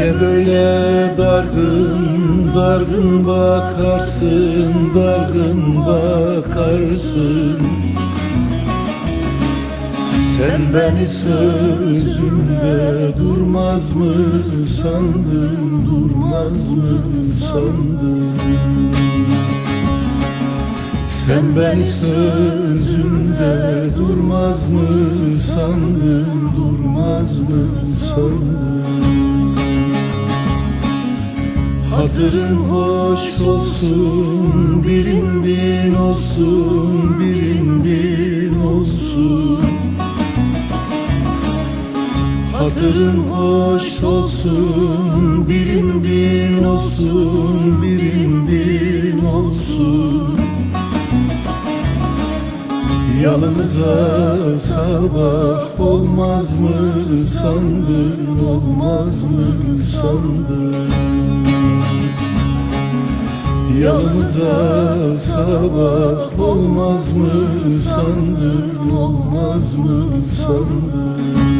Niye böyle dargın dargın bakarsın dargın bakarsın? Sen beni sözümde durmaz mı sandın durmaz mı sandın? Sen beni sözümde durmaz mı sandın durmaz mı sandın Hatırın hoş olsun, birin bin olsun, birin bin olsun. Hatırın hoş olsun, birin bin olsun, birin bin olsun. Yanımıza sabah olmaz mı sandın, olmaz mı sandın? Yanımıza sabah olmaz mı sandın, olmaz mı sandın?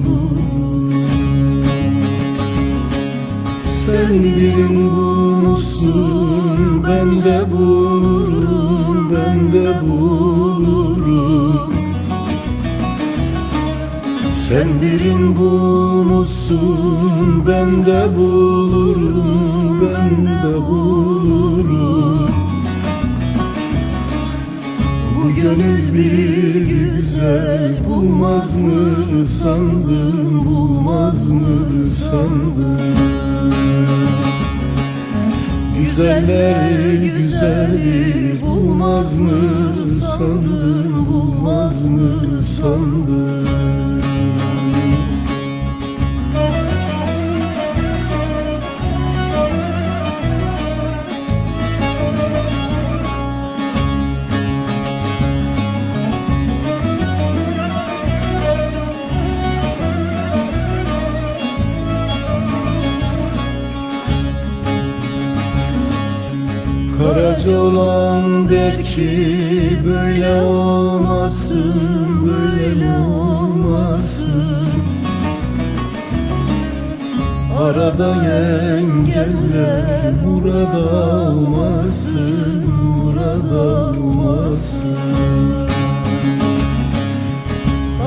Sen birini bulmuşsun, ben de bulurum, ben de bulurum. Sen birin bulmuşsun, ben de bulurum, ben de bulurum. Bu gönül bir güzel bulmaz mı sandın, bulmaz mı sandın? Güzeller güzeli bulmaz mı sandın, bulmaz mı sandın? Karaca olan der ki böyle olmasın, böyle olmasın. Arada engeller murada olmasın, murada olmasın.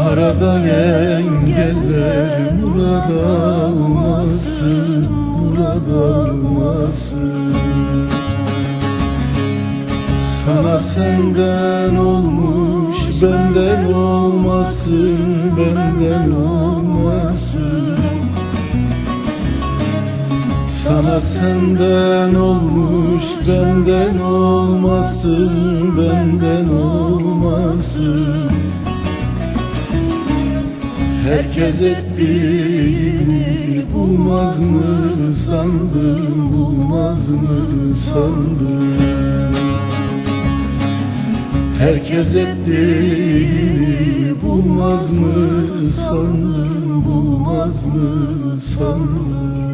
Arada engeller murada olmasın, murada olmasın sana senden olmuş benden olmasın benden olmasın. Sana senden olmuş benden olmasın benden olmasın. Herkes ettiğini bulmaz mı sandın bulmaz mı sandın Herkes ettiğini bulmaz mı sandın, bulmaz mı sandın?